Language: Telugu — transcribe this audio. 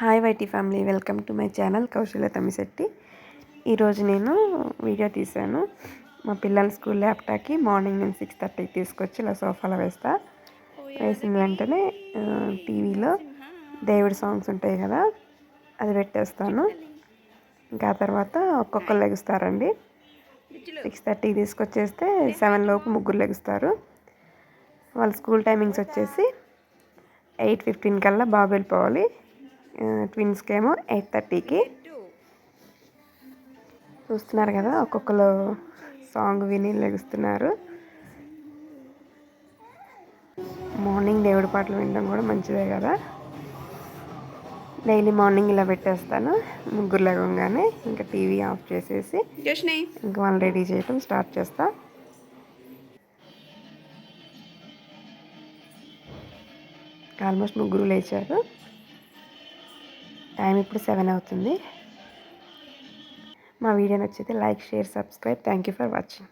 Hi YT family welcome to my channel Kausalya Tamisetti ఈరోజు నేను వీడియో తీశాను. మా పిల్లల స్కూల్ ల్యాప్టాప్కి మార్నింగ్ నేను సిక్స్ థర్టీకి తీసుకొచ్చి ఇలా సోఫాలో వేస్తా. వేసిన వెంటనే టీవీలో దేవుడి సాంగ్స్ ఉంటాయి కదా అది పెట్టేస్తాను. ఇంకా తర్వాత ఒక్కొక్కరు లెగుస్తారండి. సిక్స్ థర్టీకి తీసుకొచ్చేస్తే సెవెన్ లోపు ముగ్గురు లెగుస్తారు. వాళ్ళ స్కూల్ టైమింగ్స్ వచ్చేసి ఎయిట్ ఫిఫ్టీన్ కల్లా బాబు వెళ్ళిపోవాలి. ట్విన్స్కి ఏమో ఎయిట్ థర్టీకి చూస్తున్నారు కదా ఒక్కొక్కరు సాంగ్ విని లెగుస్తున్నారు. మార్నింగ్ దేవుడి పాటలు వినడం కూడా మంచిదే కదా. డైలీ మార్నింగ్ ఇలా పెట్టేస్తాను ముగ్గురు లేవగానే ఇంకా టీవీ ఆఫ్ చేసేసి ఇంకా వాళ్ళు రెడీ చేయటం స్టార్ట్ చేస్తా. ఆల్మోస్ట్ ముగ్గురు లేచారు. టైం ఇప్పుడు సెవెన్ అవుతుంది. మా వీడియో నచ్చితే like share subscribe. Thank you for watching.